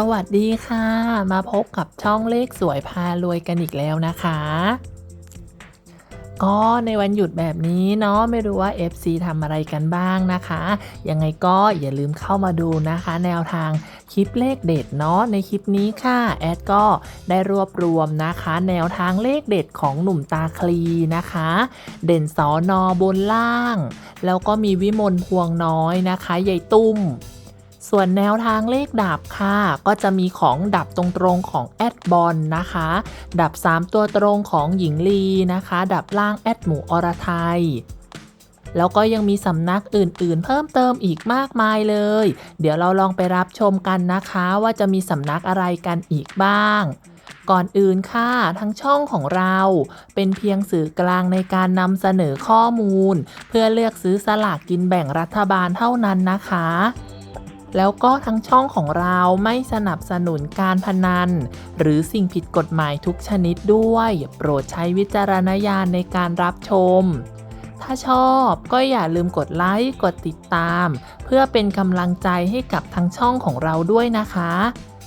สวัสดีค่ะ มาพบกับช่องเลขสวยพารวยกันอีกแล้วนะคะ ก็ในวันหยุดแบบนี้เนาะไม่รู้ว่า FC ทำอะไรกันบ้างนะคะ ยังไงก็อย่าลืมเข้ามาดูนะคะ แนวทางคลิปเลขเด็ดเนาะในคลิปนี้ค่ะแอดก็ได้รวบรวมนะคะ แนวทางเลขเด็ดของหนุ่มตาคลีนะคะ เด่นสอนอบนล่าง แล้วก็มีวิมลพวงน้อยนะคะยายตุ้ม ส่วนแนวทางเลขดับค่ะ ก็จะมีของดับตรงๆของแอดบอลนะคะ ดับ 3 ตัวตรงของหญิงลีนะคะ ดับล่างแอดหมูอรไทยแล้วก็ยังมีสำนักอื่นๆ เพิ่มเติมอีกมากมายเลย เดี๋ยวเราลองไปรับชมกันนะคะว่าจะมีสำนักอะไรกันอีกบ้าง ก่อนอื่นค่ะทั้งช่องของเรา เป็นเพียงสื่อกลางในการนำเสนอข้อมูล เพื่อเลือกซื้อสลากกินแบ่งรัฐบาลเท่านั้นนะคะ แล้วก็ทั้งช่องของเราไม่สนับสนุนการพนัน หรือสิ่งผิดกฎหมายทุกชนิดด้วย โปรดใช้วิจารณญาณในการรับชม ถ้าชอบก็อย่าลืมกดไลค์กดติดตาม เพื่อเป็นกำลังใจให้กับทั้งช่องของเราด้วยนะคะ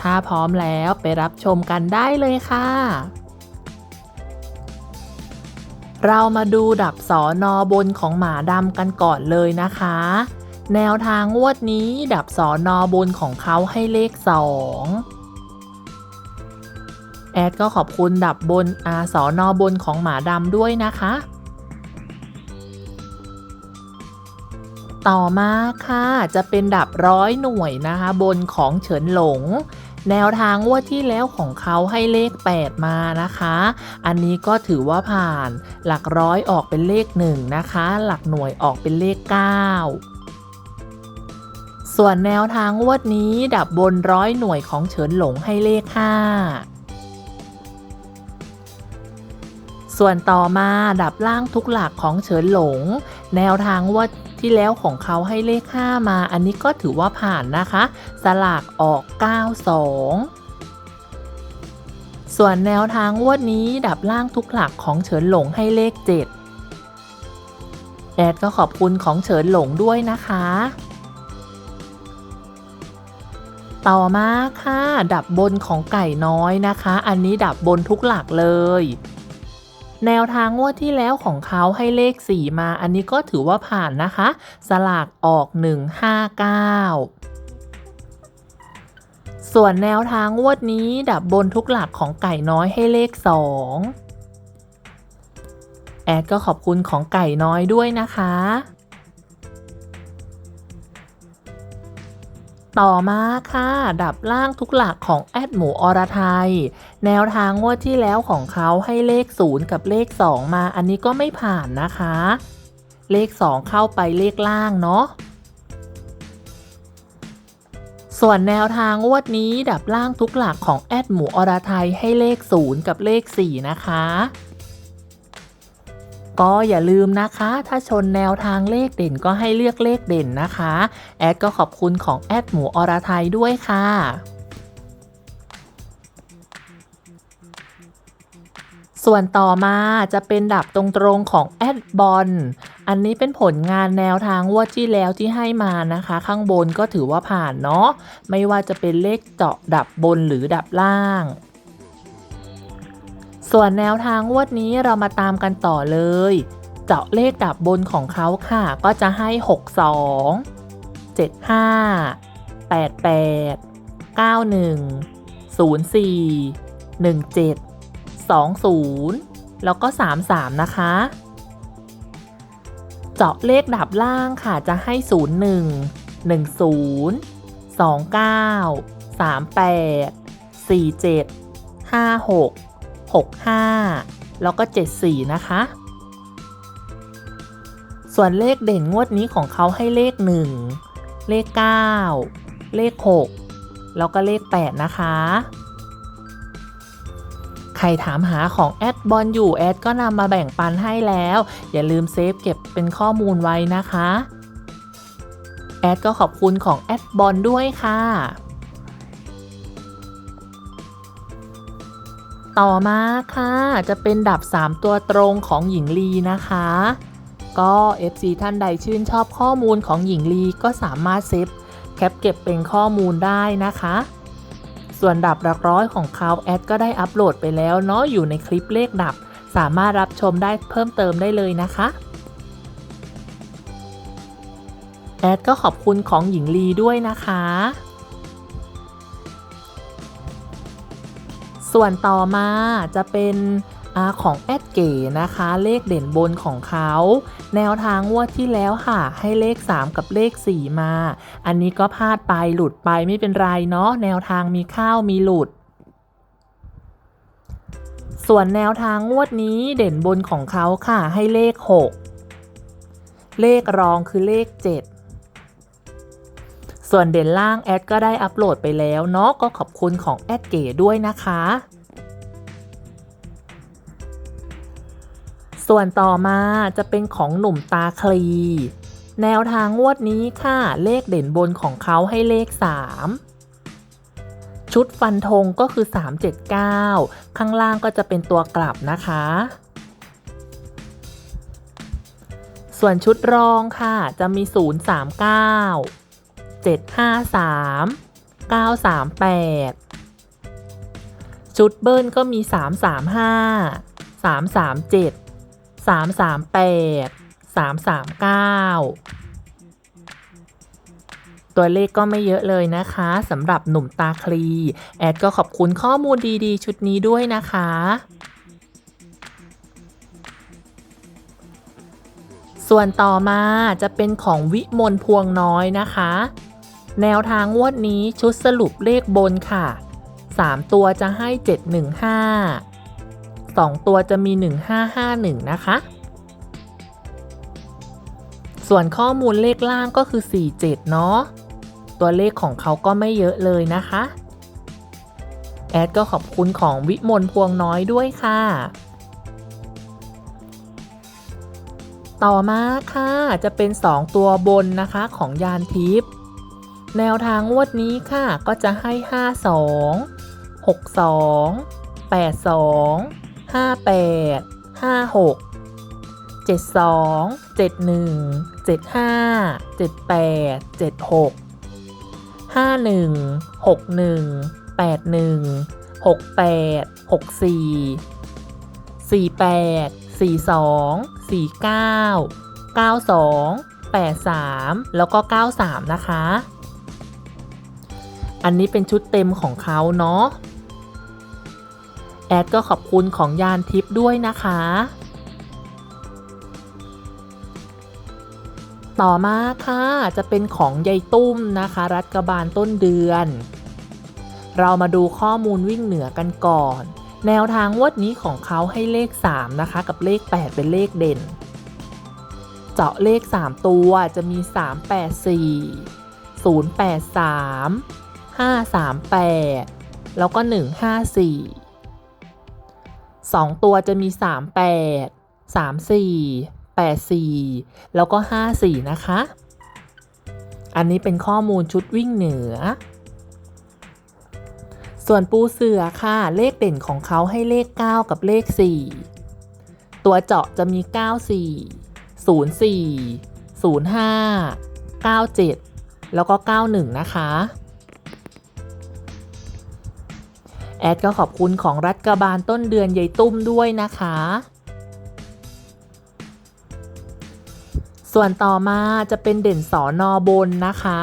ถ้าพร้อมแล้วไปรับชมกันได้เลยค่ะเรามาดูดับสอนอบนของหมาดำกันก่อนเลยนะคะ แนวทางงวดนี้ดับสอนอบนของเขาให้เลข 2 แอดก็ขอบคุณดับบนอาสอนอบนของหมาดำด้วยนะคะ ต่อมาค่ะจะเป็นดับร้อยหน่วยนะคะ บนของเฉินหลง แนวทางงวดที่แล้วของเขาให้เลข 8 มานะคะ อันนี้ก็ถือว่าผ่าน หลักร้อยออกเป็นเลข 1 นะคะ หลักหน่วยออกเป็นเลข 9 ส่วนแนวทางงวดนี้ดับบนร้อยหน่วยของเฉินหลงให้เลข 5 ส่วนต่อมาดับล่างทุกหลักของเฉินหลง แนวทางงวดที่แล้วของเขาให้เลข 5 มา อันนี้ก็ถือว่าผ่านนะคะ สลากออก 92ส่วนแนวทางงวดนี้ดับล่างทุกหลักของเฉินหลงให้เลข 7 แอดก็ขอบคุณของเฉินหลงด้วยนะคะ ต่อมาค่ะ ดับบนของไก่น้อยนะคะ อันนี้ดับบนทุกหลักเลย แนวทางงวดที่แล้วของเขาให้เลข 4 มา อันนี้ก็ถือว่าผ่านนะคะ สลากออก 159ส่วนแนวทางงวดนี้ดับบนทุกหลักของไก่น้อยให้เลข 2 แอดก็ขอบคุณของไก่น้อยด้วยนะคะ ต่อมาค่ะ ดับล่างทุกหลักของแอดหมูอรไทย แนวทางงวดที่แล้วของเขาให้เลข 0 กับเลข 2 มา อันนี้ก็ไม่ผ่านนะคะ เลข 2 เข้าไปเลขล่างเนาะส่วนแนวทางงวดนี้ดับล่างทุกหลักของแอดหมูอรไทยให้เลข 0 กับเลข 4 นะคะ ก็อย่าลืมนะคะ ถ้าชนแนวทางเลขเด่นก็ให้เลือกเลขเด่นนะคะ แอดก็ขอบคุณของแอดหมูอรไทยด้วยค่ะส่วนต่อมาจะเป็นดับตรงๆของแอดบอล อันนี้เป็นผลงานแนวทางงวดที่แล้วที่ให้มานะคะ ข้างบนก็ถือว่าผ่านเนาะ ไม่ว่าจะเป็นเลขเจาะดับบนหรือดับล่าง ส่วนแนวทางงวดนี้เรามาตามกันต่อเลย เจาะเลขดับบนของเขาค่ะ ก็จะให้ 62 75 88 91 04 17 20 แล้วก็ 33 นะคะ เจาะเลขดับล่างค่ะจะให้ 01 10 29 38 47 56 65 แล้วก็ 74 นะคะ ส่วนเลขเด่นงวดนี้ของเขาให้เลข 1 เลข 9 เลข 6 แล้วก็เลข 8 นะคะ ใครถามหาของแอดบอลอยู่แอดก็นำมาแบ่งปันให้แล้ว อย่าลืมเซฟเก็บเป็นข้อมูลไว้นะคะ แอดก็ขอบคุณของแอดบอลด้วยค่ะ ต่อมาค่ะจะเป็นดับ 3 ตัวตรงของหญิงลีนะคะ ก็ FC ท่านใดชื่นชอบข้อมูลของหญิงลีก็สามารถเซฟแคปเก็บเป็นข้อมูลได้นะคะ ส่วนดับหลักร้อยของเขาแอดก็ได้อัปโหลดไปแล้วเนาะอยู่ในคลิปเลขดับ สามารถรับชมได้เพิ่มเติมได้เลยนะคะแอดก็ขอบคุณของหญิงลีด้วยนะคะ ส่วนต่อมาจะเป็นอของแอดเก๋นะคะ เลขเด่นบนของเขา แนวทางงวดที่แล้วค่ะ ให้เลข 3 กับเลข 4 มา อันนี้ก็พลาดไปหลุดไปไม่เป็นไรเนาะแนวทางมีข้าวมีหลุด ส่วนแนวทางงวดนี้เด่นบนของเขาค่ะ ให้เลข 6 เลขรองคือเลข 7 ส่วนเด่นล่างแอดก็ได้อัปโหลดไปแล้วเนาะก็ขอบคุณของแอดเก๋ด้วยนะคะ ส่วนต่อมาจะเป็นของหนุ่มตาคลี แนวทางงวดนี้ค่ะ เลขเด่นบนของเขาให้เลข 3ชุดฟันธงก็คือ 379 ข้างล่างก็จะเป็นตัวกลับนะคะ ส่วนชุดรองค่ะจะมี 039 753 938 ชุดเบิ้ลก็มี 335 337 338 339 ตัวเลขก็ไม่เยอะเลยนะคะสำหรับหนุ่มตาคลี แอดก็ขอบคุณข้อมูลดีๆ ชุดนี้ด้วยนะคะส่วนต่อมาจะเป็นของวิมลพวงน้อยนะคะ แนวทางงวดนี้ชุดสรุปเลขบนค่ะ 3 ตัวจะให้ 715 2 ตัวจะมี 1551 นะคะ ส่วนข้อมูลเลขล่างก็คือ 47 เนาะ ตัวเลขของเขาก็ไม่เยอะเลยนะคะ แอดก็ขอบคุณของวิมลพวงน้อยด้วยค่ะ ต่อมาค่ะจะเป็น 2 ตัวบนนะคะของยานทิพย์ แนวทางงวดนี้ค่ะก็จะให้ 52 62 82 58 56 72 71 75 78 76 51 61 81 68 64 48 42 49 92 83 แล้วก็ 93 นะคะ อันนี้เป็นชุดเต็มของเขาเนาะ แอดก็ขอบคุณของยานทิปด้วยนะคะ ต่อมาค่ะจะเป็นของยายตุ้มนะคะ รัฐกบาลต้นเดือน เรามาดูข้อมูลวิ่งเหนือกันก่อน แนวทางงวดนี้ของเขาให้เลข 3 นะคะ กับเลข 8 เป็นเลขเด่น เจาะเลข 3 ตัวจะมี 384 083 538 แล้วก็ 154 2 ตัวจะมี 38 34 84 แล้วก็ 54 นะคะ อันนี้เป็นข้อมูลชุดวิ่งเหนือ ส่วนปูเสือค่ะ เลขเด่นของเขาให้เลข 9 กับเลข 4 ตัวเจาะจะมี 94 04 05 97 แล้วก็ 91 นะคะ แอดก็ขอบคุณของรัฐกบาลต้นเดือนยายตุ้มด้วยนะคะ ส่วนต่อมาจะเป็นเด่นสอนอบนนะคะ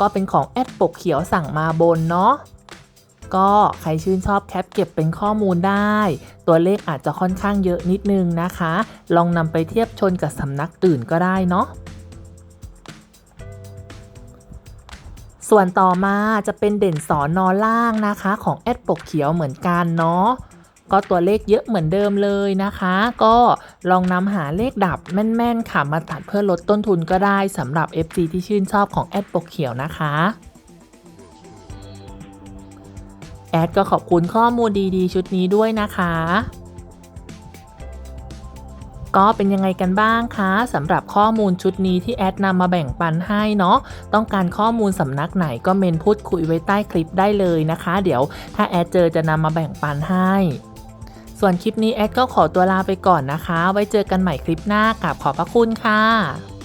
ก็เป็นของแอดปกเขียวสั่งมาบนเนาะก็ใครชื่นชอบแคปเก็บเป็นข้อมูลได้ ตัวเลขอาจจะค่อนข้างเยอะนิดนึงนะคะ ลองนำไปเทียบชนกับสำนักตื่นก็ได้เนาะ ส่วนต่อมาจะเป็นเด่นสอนอล่างนะคะ ของแอดปกเขียวเหมือนกันเนาะก็ตัวเลขเยอะเหมือนเดิมเลยนะคะ ก็ลองนำหาเลขดับแม่นๆค่ะมาตัดเพื่อลดต้นทุนก็ได้สำหรับ FG ที่ชื่นชอบของแอดปกเขียวนะคะ แอดก็ขอบคุณข้อมูลดีๆ ชุดนี้ด้วยนะคะ ก็เป็นยังไงกันบ้างคะสำหรับข้อมูลชุดนี้ที่แอดนำมาแบ่งปันให้เนาะต้องการข้อมูลสำนักไหนก็เมนพูดคุยไว้ใต้คลิปได้เลยนะคะ เดี๋ยวถ้าแอดเจอจะนำมาแบ่งปันให้ส่วนคลิปนี้แอดก็ขอตัวลาไปก่อนนะคะ ไว้เจอกันใหม่คลิปหน้ากับขอบพระคุณค่ะ